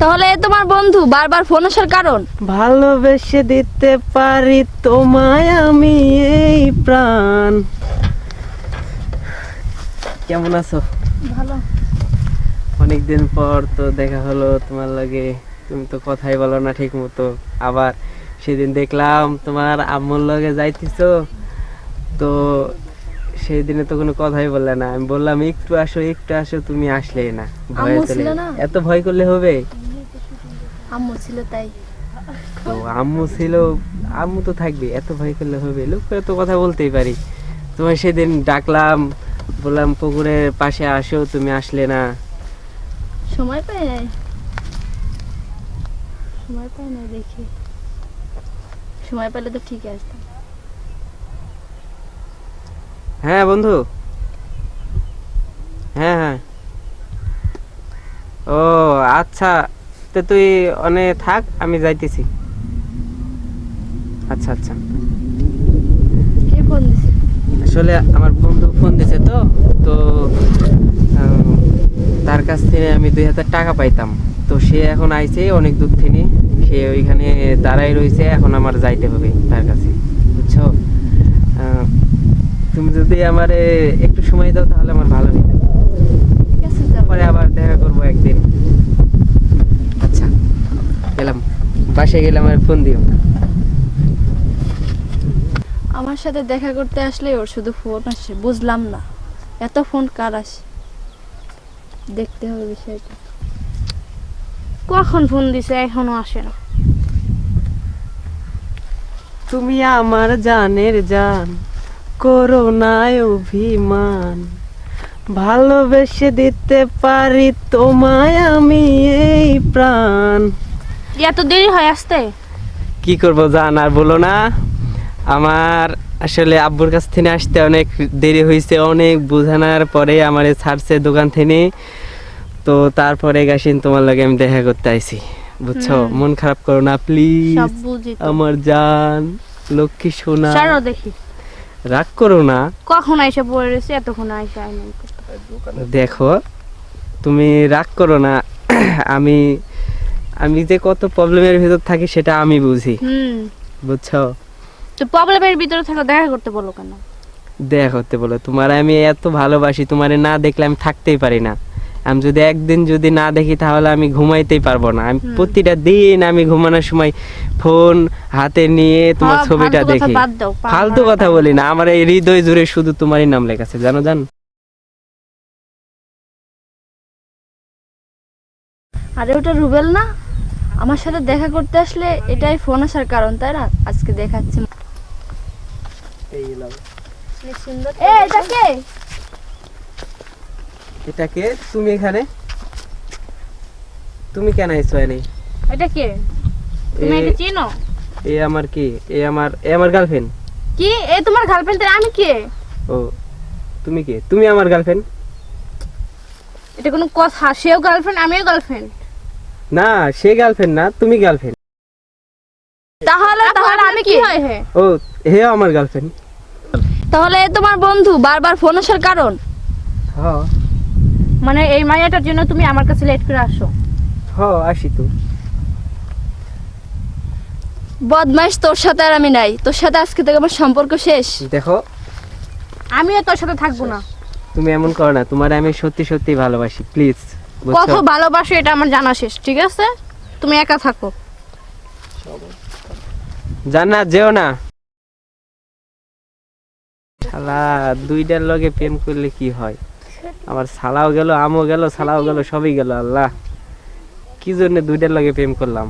তাহলে এ তোমার বন্ধু বারবার ফোন আসার কারণ? ভালোবেসে দিতে পারি তোমায় আমি এই প্রাণ। কেমন আছো? ভালো। অনেকদিন পর তো দেখা হলো তোমার লাগে। তুমি তো কথাই বলো না ঠিক মতো। আবার সেদিন দেখলাম তোমার আম্মুর লগে যাইতেছো। তো সেই দিনে তো কোনো কথাই বললে না। আমি বললাম একটু আসো একটু আসো তুমি আসলেই না। ভয়? এত ভয় করলে হবে? আম্মু ছিল তাই। তো আম্মু ছিল আম্মু তো থাকবে এত ভয় করলে হবে লোক করে তো কথা বলতেই পারি। তোমার সেদিন ডাকলাম বললাম পুকুরের পাশে আসো তুমি আসলে না। সময় পাই নাই। সময় পাই নাই দেখি। সময় পেলে তো ঠিক আসতাম। হ্যাঁ বন্ধু। হ্যাঁ হ্যাঁ। ও আচ্ছা। তো তুই অনে থাক আমি যাইতেছি। আচ্ছা আচ্ছা। কে ফোন দিছে? আসলে আমার বন্ধু ফোন দিছে তো তো তার কাছ থেকে আমি দুই হাজার টাকা পাইতাম। তো সে এখন আইছে অনেক দূর থেকে সে ওইখানে দাঁড়াই রয়েছে এখন আমার যাইতে হবে তার কাছে। বুঝছ? তুমি যদি আমারে একটু সময় দাও তাহলে আমার ভালো হইতো। ঠিক আছে যাও পরে আবার দেখা করব একদিন আচ্ছা গেলাম বাসায় গেলে আমার ফোন দিও আমার সাথে দেখা করতে আসলে ওর শুধু ফোন আসে বুঝলাম না। এত ফোন কার আসে? দেখতে হবে বিষয়টা। কখন ফোন দিছে এখনও আসে না। তুমি আমার জানের জান করো অভিমান। ভালোবেসে দিতে পারি তোমায় আমি এই প্রাণ। এত দেরি হয় আসতে। কি করব জান আর বলো না। আমার আসলে আব্বুর কাছ থেকে আসতে অনেক দেরি হয়েছে অনেক বোঝানোর পরে আমার ছাড়ছে দোকান থেকে। তো তারপরে গেছেন তোমার লগে আমি দেখা করতে আইছি বুঝছ? মন খারাপ করো না প্লিজ। আমার জান লক্ষ্মী সোনা। ছাড়ো দেখি। রাগ করো না। কখন আইসা পড়ে রয়েছে এতক্ষণ আইসা দেখো তুমি রাগ করো না। আমি আমি যে কত প্রবলেমের ভিতর থাকি সেটা আমি বুঝি। হুম। বুঝছ? তো প্রবলেমের ভিতরে থাকো দেখা করতে বলো কেন? দেখ হতে বলো। তোমার আমি এত ভালোবাসি তোমারে না দেখলে আমি থাকতেই পারি না। আমি যদি একদিন যদি না দেখি তাহলে আমি ঘুমাইতেই পারব না। আমি প্রতিটা দিন আমি ঘুমানোর সময় ফোন হাতে নিয়ে তোমার হ্যাঁ, ছবিটা দেখি। ফালতু কথা বলি না। আমার এই হৃদয় জুড়ে শুধু তোমারই নাম লেখাছে জানো জান? আরে ওটা রুবেল না? আমার সাথে দেখা করতে আসলে এটাই ফোন আসার কারণ তাই না? আজকে দেখাচ্ছি। এ এটা কে? এটাকে তুমি এখানে? তুমি কেন আইছো এনে? এটা কে? তুমি এ- একে চিনো? এ আমার কি? এ আমার এ আমার গার্লফ্রেন্ড কি? এ তোমার গার্লফ্রেন্ড আমি কে? ও তুমি কে? তুমি আমার গার্লফ্রেন্ড এটা কোনো কথা সেও গার্লফ্রেন্ড আমিও গার্লফ্রেন্ড না সে গার্লফ্রেন্ড না তুমি গার্লফ্রেন্ড তাহলে তাহলে আমি কি? হয় হে? ও হে আমার গার্লফ্রেন্ড তাহলে এ তোমার বন্ধু বারবার ফোন আসার কারণ? হ্যাঁ মানে এই মাইয়াটার জন্য তুমি আমার কাছে লেট করে আসো। হ্যাঁ আসি তো। বদমাইশ তোর সাথে আর আমি নাই। তোর সাথে আজকে থেকে আমার সম্পর্ক শেষ। দেখো। আমিও তোর সাথে থাকব না। তুমি এমন করো না তোমার আমি সত্যি সত্যি ভালোবাসি প্লিজ কত ভালোবাসো এটা আমার জানা শেষ ঠিক আছে? তুমি একা থাকো। জান্নাত যেও না। শালা দুইটার লগে প্রেম করলে কি হয়? আমার সালাও গেল আমও গেল সালাও গেল সবই গেল আল্লাহ। কি জন্য দুইটার লগে প্রেম করলাম?